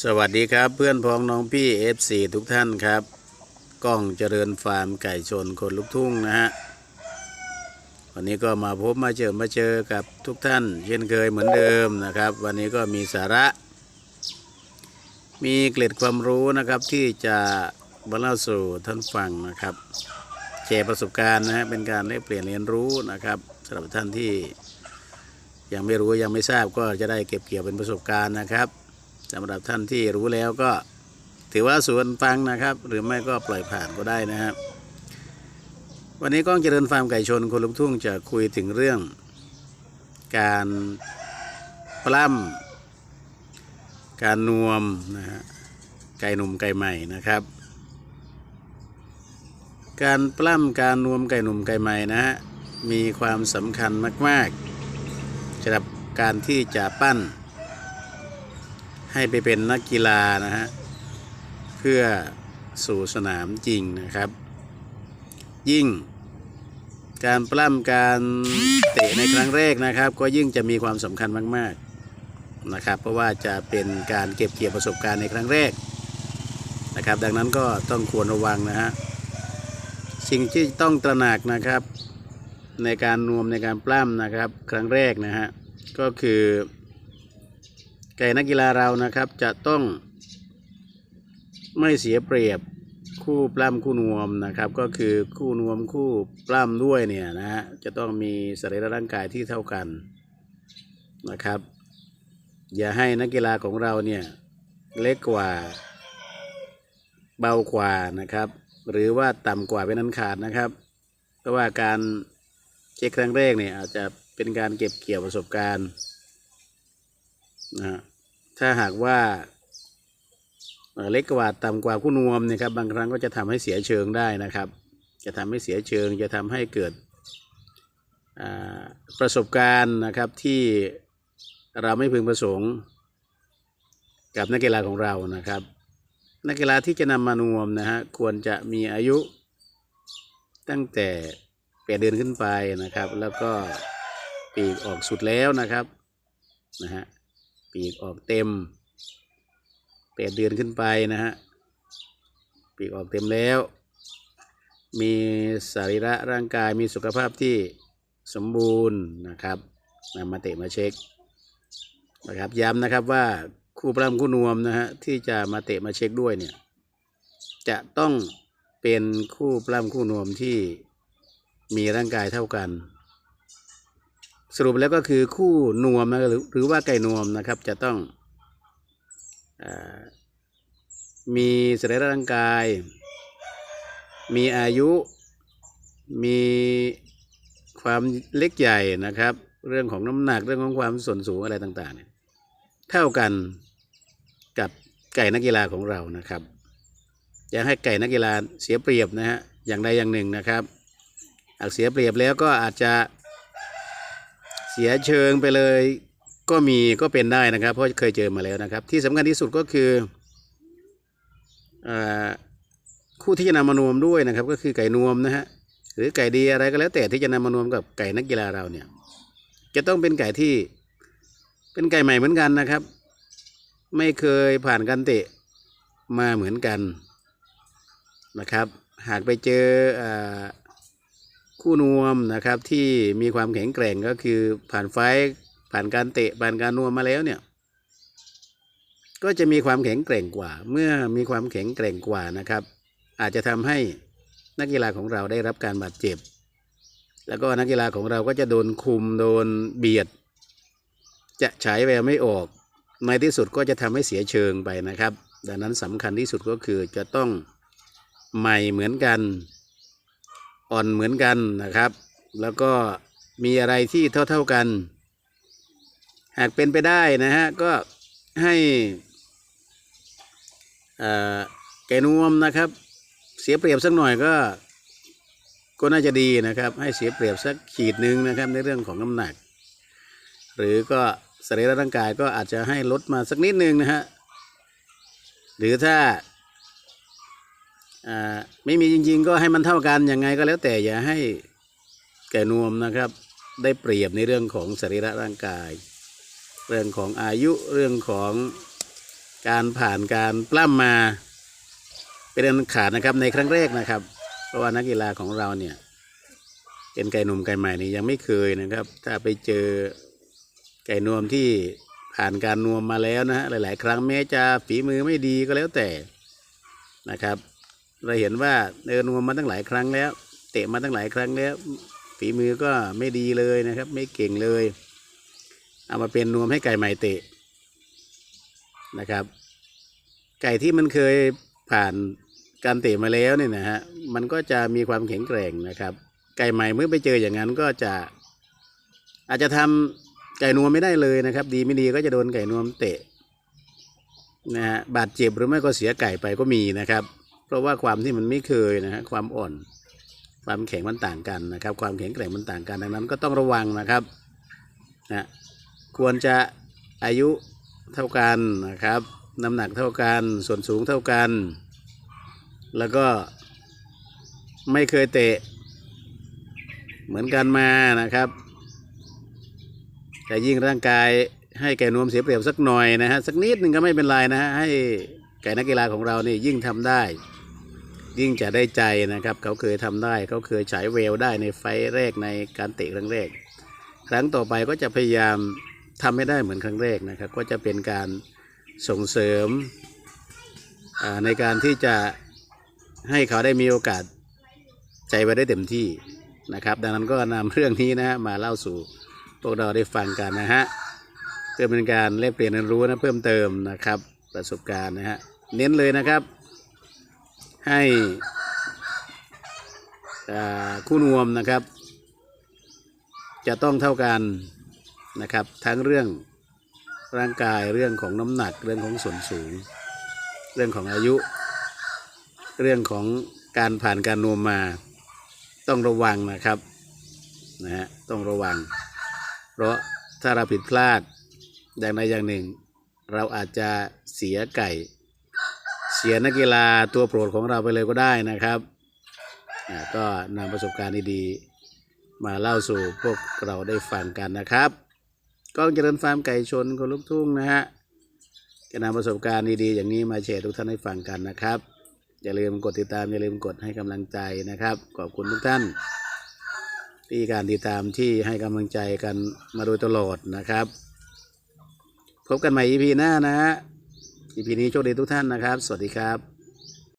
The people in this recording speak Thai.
สวัสดีครับเพื่อนพ้องน้องพี่ FC ทุกท่านครับกล้องเจริญฟาร์มไก่ชนคนลุกทุ่งนะฮะวันนี้ก็มาพบมาเจอมาเจอกับทุกท่าน เช่นเคยเหมือนเดิมนะครับ วันนี้ก็มีสาระ มีเกล็ดความรู้นะครับที่จะบรรเล่าสู่ท่านฟังนะครับแชร์ประสบการณ์นะฮะเป็นการได้เปลี่ยนเรียนรู้นะครับสำหรับท่านที่ยังไม่รู้ยังไม่ทราบก็จะได้เก็บเกี่ยวเป็นประสบการณ์นะครับ สำหรับท่านที่รู้แล้วก็ถือว่าส่วนฟังนะครับ หรือไม่ก็ปล่อยผ่านก็ได้นะครับ วันนี้ก้องเจริญฟาร์มไก่ชนคนลุกทุ่งจะคุยถึงเรื่อง การปล้ำการนวมนะฮะไก่หนุ่มไก่ใหม่นะครับ การปล้ำการนวมไก่หนุ่มไก่ใหม่นะฮะมีความสำคัญมากๆสำหรับการที่จะปั้น ให้ไปเป็นนักกีฬานะฮะ เพื่อสู่สนามจริงนะครับ ยิ่งการปล้ำการเตะในครั้งแรกนะครับ ก็ยิ่งจะมีความสำคัญมาก ๆนะครับ เพราะว่าจะเป็นการเก็บเกี่ยวประสบการณ์ในครั้งแรกนะครับ ดังนั้นก็ต้องควรระวังนะฮะสิ่งที่ต้องตระหนักนะครับ ในการนวมในการปล้ำนะครับ ครั้งแรกนะฮะก็คือ ไก่นักกีฬาเรานะครับจะต้องไม่เสียเปรียบคู่ปล้ำคู่นวมนะครับ ก็คือคู่นวมคู่ปล้ำด้วยเนี่ยนะฮะจะต้องมีสรีระร่างกายที่เท่ากันนะครับ อย่าให้นักกีฬาของเราเนี่ยเล็กกว่าเบากว่านะครับ หรือว่าต่ำกว่าเป็นอันขาดนะครับ เพราะว่าการเช็คครั้งแรกเนี่ยอาจจะเป็นการเก็บเกี่ยวประสบการณ์ นะถ้าหากว่าเล็กกว่าต่ำกว่าคู่นวมเนะครับบางครั้งก็จะทำให้เสียเชิงได้นะครับ จะทำให้เสียเชิงจะทำให้เกิดประสบการณ์นะครับที่เราไม่พึงประสงค์ กับนักกีฬาของเรานะครับ นักกีฬาที่จะนำมานวมนะฮะควรจะมีอายุตั้งแต่แปดเดือนขึ้นไปนะครับ แล้วก็ปีกออกสุดแล้วนะครับนะฮะ ปีกออกเต็มแปดเดือนขึ้นไปนะฮะ ปีกออกเต็มแล้ว มีสรีระร่างกายมีสุขภาพที่สมบูรณ์นะครับนำมาเตะมาเช็คนะครับย้ำนะครับว่าคู่ปล้ำคู่นวมนะฮะที่จะมาเตะมาเช็คด้วยเนี่ยจะต้องเป็นคู่ปล้ำคู่นวมที่มีร่างกายเท่ากัน สรุปแล้วก็คือคู่นวมนะหรือหรือว่าไก่นวมนะครับ จะต้องอมีสรีระร่างกาย มีอายุ มีความเล็กใหญ่นะครับ เรื่องของน้ำหนักเรื่องของความส่วนสูงอะไรต่างๆเนี่ยเท่ากันกับไก่นักกีฬาของเรานะครับอย่าให้ไก่นักกีฬาเสียเปรียบนะฮะอย่างใดอย่างหนึ่งนะครับหากเสียเปรียบแล้วก็อาจจะ เสียเชิงไปเลย ก็มีก็เป็นได้นะครับ เพราะเคยเจอมาแล้วนะครับ ที่สำคัญที่สุดก็คืออคู่ที่จะนำมานวมด้วยนะครับ ก็คือไก่นวมนะฮะหรือไก่ดีอะไรก็แล้ว แต่ที่จะนำมานวมกับไก่นักกีฬาเราเนี่ย จะต้องเป็นไก่ที่เป็นไก่ใหม่เหมือนกันนะครับ ไม่เคยผ่านการเตะมาเหมือนกันนะครับ หากไปเจออ คู่นวมนะครับที่มีความแข็งแกร่งก็คือผ่านไฟผ่านการเตะผ่านการนวมมาแล้วเนี่ย ก็จะมีความแข็งแกร่งกว่า เมื่อมีความแข็งแกร่งกว่านะครับ อาจจะทำให้นักกีฬาของเราได้รับการบาดเจ็บ แล้วก็นักกีฬาของเราก็จะโดนคุมโดนเบียด จะฉายแววไม่ออก ในที่สุดก็จะทำให้เสียเชิงไปนะครับ ดังนั้นสำคัญที่สุดก็คือจะต้องใหม่เหมือนกัน อ่อนเหมือนกันนะครับ แล้วก็มีอะไรที่เท่า ๆกัน หากเป็นไปได้นะฮะก็ให้เอ่อแกนวมนะครับ เสียเปรียบสักหน่อยก็ก็น่าจะดีนะครับ ให้เสียเปรียบสักขีดหนึ่งนะครับในเรื่องของน้ำหนัก หรือก็สรีระร่างกายก็อาจจะให้ลดมาสักนิดนึงนะฮะหรือถ้า ไม่มีจริงๆ ก็ให้มันเท่ากันยังไงก็แล้วแต่อย่าให้แก่นวมนะครับ ได้เปรียบในเรื่องของสรีระร่างกาย เรื่องของอายุเรื่องของการผ่านการปล้ำมาเป็นอันขาดนะครับในครั้งแรกนะครับ เพราะว่านักกีฬาของเราเนี่ยเป็นไก่หนุ่มไก่ใหม่นี่ยังไม่เคยนะครับ ถ้าไปเจอไก่นวมที่ผ่านการนวมมาแล้วนะฮะหลาย ๆ ครั้งแม้จะฝีมือไม่ดีก็แล้วแต่นะครับ เราเห็นว่าเดินวมมาตั้งหลายครั้งแล้ว เตะมาตั้งหลายครั้งแล้ว ฝีมือก็ไม่ดีเลยนะครับ ไม่เก่งเลย เอามาเป็นนวมให้ไก่ใหม่เตะนะครับ ไก่ที่มันเคยผ่านการเตะมาแล้วเนี่ยนะฮะมันก็จะมีความแข็งแกร่งนะครับ ไก่ใหม่เมื่อไปเจออย่างนั้นก็จะ อาจจะทำไก่นวมไม่ได้เลยนะครับ ดีไม่ดีก็จะโดนไก่นวมเตะนะฮะบาดเจ็บหรือไม่ก็เสียไก่ไปก็มีนะครับ ราะว่าความที่มันไม่เคยนะฮะความอ่อน ความแข็งมันต่างกันนะครับ ความแข็งแกร่งมันต่างกันดังนั้น ก็ต้องระวังนะครับนะควรจะอายุเท่ากันนะครับ น้ำหนักเท่ากัน ส่วนสูงเท่ากัน แล้วก็ไม่เคยเตะ เหมือนกันมานะครับแต่ยิ่งร่างกายให้แก่นวมเสียเปรียบสักหน่อยนะฮะสักนิดหนึ่งก็ไม่เป็นไรนะฮะให้แก่นักกีฬาของเรานี่ยิ่งทำได้ ยิ่งจะได้ใจนะครับ เขาเคยทำได้เขาเคยฉายแววได้ในไฟแรกในการเตะครั้งแรก ครั้งต่อไปก็จะพยายามทำให้ได้เหมือนครั้งแรกนะครับ ก็จะเป็นการส่งเสริมในการที่จะให้เขาได้มีโอกาสใจไว้ได้เต็มที่นะครับ ดังนั้นก็นำเรื่องนี้นะฮะมาเล่าสู่พวกเราได้ฟังกันนะฮะเพื่อเป็นการแลกเปลี่ยนเรียนรู้นะเพิ่มเติมนะครับ ประสบการณ์นะฮะเน้นเลยนะครับ ให้คู่นวมนะครับ จะต้องเท่ากันนะครับ ทั้งเรื่องร่างกายเรื่องของน้ำหนักเรื่องของส่วนสูง เรื่องของอายุ เรื่องของการผ่านการนวมมา ต้องระวังนะครับนะฮะต้องระวัง เพราะถ้าเราผิดพลาดอย่างใดอย่างหนึ่ง เราอาจจะเสียไก่ เสียนักกีฬาตัวโปรดของเราไปเลยก็ได้นะครับก็นำประสบการณ์ดีๆมาเล่าสู่พวกเราได้ฟังกันนะครับก้องเจริญฟาร์มไก่ชนคนลุกทุ่งนะฮะจะนำประสบการณ์ดีๆอย่างนี้มาแชร์ทุกท่านให้ฟังกันนะครับ อย่าลืมกดติดตามอย่าลืมกดให้กำลังใจนะครับ ขอบคุณทุกท่านที่การติดตามที่ให้กำลังใจกันมาโดยตลอดนะครับ พบกันใหม่ EP หน้านะฮะ EP นี้โชคดีทุกท่านนะครับ สวัสดีครับ